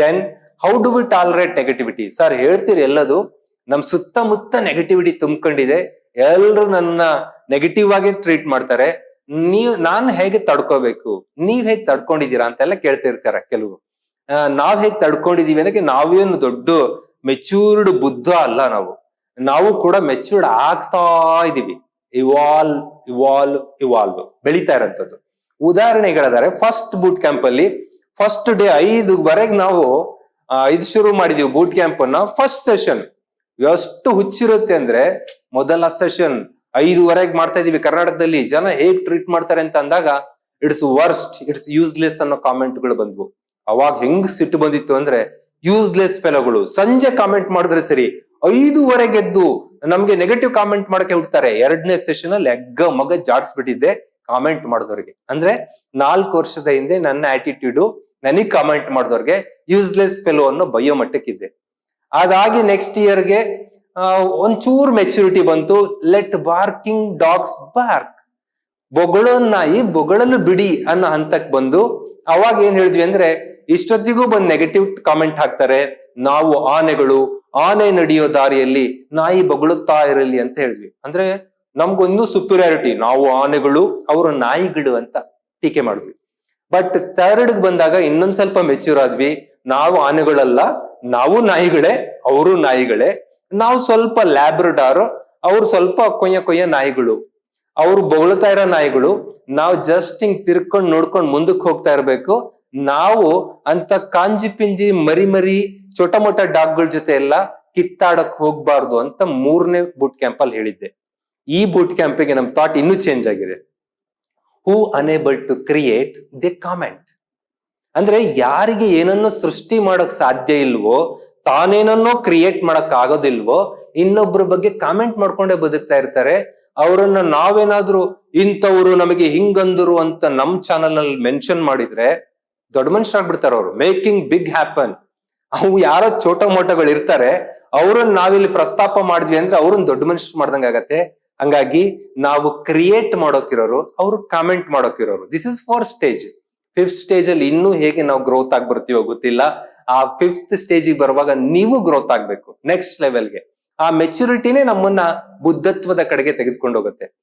Then how do we tolerate negativity sir ಹೇಳ್ತೀರಿ ಎಲ್ಲದು, ನಮ್ ಸುತ್ತಮುತ್ತ ನೆಗೆಟಿವಿಟಿ ತುಂಬಿಕೊಂಡಿದೆ. ಎಲ್ರು ನನ್ನ ನೆಗೆಟಿವ್ ಆಗಿ ಟ್ರೀಟ್ ಮಾಡ್ತಾರೆ. ನೀವ್, ನಾನ್ ಹೇಗೆ ತಡ್ಕೋಬೇಕು? ನೀವ್ ಹೇಗ್ ತಡ್ಕೊಂಡಿದ್ದೀರಾ ಅಂತೆಲ್ಲ ಕೇಳ್ತಿರ್ತಾರೆ ಕೆಲವು ನಾವ್ ಹೇಗ್ ತಡ್ಕೊಂಡಿದೀವಿ ಅನ್ನಕ್ಕೆ ನಾವೇನು ದೊಡ್ಡ ಮೆಚೂರ್ಡ್ ಬುದ್ಧ ಅಲ್ಲ ನಾವು. ನಾವು ಕೂಡ ಮೆಚೂರ್ಡ್ ಆಗ್ತಾ ಇದೀವಿ. ಇವಾಲ್ವ್ ಇವಾಲ್ವ್ ಇವಾಲ್ವ್ ಬೆಳೀತಾ ಇರೋಂಥದ್ದು. ಉದಾಹರಣೆಗಳಾದರೆ ಫಸ್ಟ್ ಬೂಟ್ ಕ್ಯಾಂಪ್ ಅಲ್ಲಿ ಫಸ್ಟ್ ಡೇ ಐದುವರೆಗೆ ನಾವು ಇದು ಶುರು ಮಾಡಿದೀವಿ ಬೂಟ್ ಕ್ಯಾಂಪ್ ಅನ್ನ. ಫಸ್ಟ್ ಸೆಷನ್ ಎಷ್ಟು ಹುಚ್ಚಿರುತ್ತೆ ಅಂದ್ರೆ, ಮೊದಲ ಸೆಷನ್ ಐದುವರೆಗೆ ಮಾಡ್ತಾ ಇದೀವಿ ಕರ್ನಾಟಕದಲ್ಲಿ. ಜನ ಹೇಗ್ ಟ್ರೀಟ್ ಮಾಡ್ತಾರೆ ಅಂತ ಅಂದಾಗ ಇಟ್ಸ್ ವರ್ಸ್ಟ್ ಇಟ್ಸ್ ಯೂಸ್ಲೆಸ್ ಅನ್ನೋ ಕಾಮೆಂಟ್ಗಳು ಬಂದ್ವು. ಅವಾಗ ಹೆಂಗ್ ಸಿಟ್ಟು ಬಂದಿತ್ತು ಅಂದ್ರೆ ಯೂಸ್ಲೆಸ್ ಫೆಲೋಗಳು ಸಂಜೆ ಕಾಮೆಂಟ್ ಮಾಡಿದ್ರೆ ಸರಿ ಐದುವರೆಗೆ ಎದ್ದು ನಮ್ಗೆ ನೆಗೆಟಿವ್ ಕಾಮೆಂಟ್ ಮಾಡಕ್ಕೆ ಹುಡ್ತಾರೆ ಎರಡನೇ ಸೆಷನ್ ಅಲ್ಲಿ ಎಗ್ಗ ಮಗ ಜಾಡ್ಸ್ಬಿಟ್ಟಿದ್ದೆ ಕಾಮೆಂಟ್ ಮಾಡಿದವ್ರಿಗೆ. ಅಂದ್ರೆ ನಾಲ್ಕು ವರ್ಷದ ಹಿಂದೆ ನನ್ನ ಆಟಿಟ್ಯೂಡ್ ನನಗ್ ಕಾಮೆಂಟ್ ಮಾಡಿದವ್ರಿಗೆ ಯೂಸ್ಲೆಸ್ ಫೆಲೋ ಅನ್ನೋ ಬಯೋಮೆಟ್ರಿಕ್ ಇದ್ದೆ ಅದಾಗಿ ನೆಕ್ಸ್ಟ್ ಇಯರ್ಗೆ ಒಂಚೂರು ಮೆಚುರಿಟಿ ಬಂತು. ಲೆಟ್ ಬಾರ್ಕಿಂಗ್ ಡಾಗ್ಸ್ ಬಾರ್ಕ್ ಬೊಗಳೋ ನಾಯಿ ಬೊಗಳಲು ಬಿಡಿ ಅನ್ನೋ ಹಂತಕ್ಕೆ ಬಂದು, ಅವಾಗ ಏನ್ ಹೇಳಿದ್ವಿ ಅಂದ್ರೆ, ಇಷ್ಟೊತ್ತಿಗೂ ಬಂದು ನೆಗೆಟಿವ್ ಕಾಮೆಂಟ್ ಹಾಕ್ತಾರೆ. ನಾವು ಆನೆಗಳು, ಆನೆ ನಡೆಯೋ ದಾರಿಯಲ್ಲಿ ನಾಯಿ ಬೊಗಳುತ್ತಾ ಇರಲಿ ಅಂತ ಹೇಳಿದ್ವಿ. ಅಂದ್ರೆ ನಮ್ಗೊಂದು ಸುಪೀರಿಯಾರಿಟಿ ನಾವು ಆನೆಗಳು, ಅವರು ನಾಯಿಗಳು ಅಂತ ಟೀಕೆ ಮಾಡಿದ್ವಿ. ಬಟ್ ಥರ್ಡ್ ಬಂದಾಗ ಇನ್ನೊಂದ್ ಸ್ವಲ್ಪ ಮೆಚ್ಯೂರ್ ಆದ್ವಿ. ನಾವು ಆನೆಗಳಲ್ಲ, ನಾವು ನಾಯಿಗಳೇ, ಅವರು ನಾಯಿಗಳೇ. ನಾವು ಸ್ವಲ್ಪ ಲ್ಯಾಬ್ರಡಾರ್ ಅವ್ರು ಸ್ವಲ್ಪ ಕೊಯ್ಯ ಕೊಯ್ಯ ನಾಯಿಗಳು. ಅವ್ರು ಬೊಗಳ್ತಾ ಇರೋ ನಾಯಿಗಳು. ನಾವು ಜಸ್ಟ್ ಹಿಂಗ್ ತಿರ್ಕೊಂಡ್ ನೋಡ್ಕೊಂಡು ಮುಂದಕ್ಕೆ ಹೋಗ್ತಾ ಇರ್ಬೇಕು. ನಾವು ಅಂತ ಕಾಂಜಿ ಪಿಂಜಿ ಮರಿ ಮರಿ ಚೋಟ ಮೊಟ ಡಾಗ್ಗಳ ಜೊತೆ ಎಲ್ಲ ಕಿತ್ತಾಡಕ್ ಹೋಗ್ಬಾರ್ದು ಅಂತ ಮೂರನೇ ಬೂಟ್ ಕ್ಯಾಂಪ್ ಅಲ್ಲಿ ಹೇಳಿದ್ದೆ. ಈ ಬೂಟ್ ಕ್ಯಾಂಪಿಗೆ ನಮ್ ಥಾಟ್ ಇನ್ನೂ ಚೇಂಜ್ ಆಗಿದೆ. Who unable to create the comment ಅಂದ್ರೆ ಯಾರಿಗೆ ಏನನ್ನೋ ಸೃಷ್ಟಿ ಮಾಡಕ್ ಸಾಧ್ಯ ಇಲ್ವೋ, ತಾನೇನನ್ನೋ ಕ್ರಿಯೇಟ್ ಮಾಡಕ್ ಆಗೋದಿಲ್ವೋ, ಇನ್ನೊಬ್ರ ಬಗ್ಗೆ ಕಾಮೆಂಟ್ ಮಾಡ್ಕೊಂಡೇ ಬದುಕ್ತಾ ಇರ್ತಾರೆ. ಅವರನ್ನ ನಾವೇನಾದ್ರೂ ಇಂಥವ್ರು ನಮಗೆ ಹಿಂಗಂದ್ರು ಅಂತ ನಮ್ ಚಾನಲ್ ಅಲ್ಲಿ ಮೆನ್ಷನ್ ಮಾಡಿದ್ರೆ ದೊಡ್ಡ ಮನುಷ್ಯರಾಗ್ಬಿಡ್ತಾರೆ ಅವ್ರು. ಮೇಕಿಂಗ್ ಬಿಗ್ ಹ್ಯಾಪನ್ ಅವು ಯಾರೋ ಚೋಟ ಮೋಟಗಳು ಇರ್ತಾರೆ, ಅವ್ರನ್ನ ನಾವಿಲ್ಲಿ ಪ್ರಸ್ತಾಪ ಮಾಡಿದ್ವಿ ಅಂದ್ರೆ ಅವ್ರನ್ನ ದೊಡ್ಡ ಮನುಷ್ಯ ಮಾಡ್ದಂಗೆ ಆಗತ್ತೆ ಹಂಗಾಗಿ ನಾವು ಕ್ರಿಯೇಟ್ ಮಾಡೋಕಿರೋರು, ಅವರು comment ಮಾಡೋಕಿರೋರು. This is four stage fifth stage ಅಲ್ಲಿ ಇನ್ನೂ ಹೇಗೆ ನಾವು ಗ್ರೋತ್ ಆಗಿ ಬರ್ತೀವೋ ಗೊತ್ತಿಲ್ಲ. ಆ ಫಿಫ್ತ್ ಸ್ಟೇಜಿಗೆ ಬರುವಾಗ ನೀವು ಗ್ರೋತ್ ಆಗ್ಬೇಕು. ನೆಕ್ಸ್ಟ್ ಲೆವೆಲ್ಗೆ ಆ ಮೆಚುರಿಟಿನೇ ನಮ್ಮನ್ನ ಬುದ್ಧತ್ವದ ಕಡೆಗೆ ತೆಗೆದುಕೊಂಡು ಹೋಗುತ್ತೆ.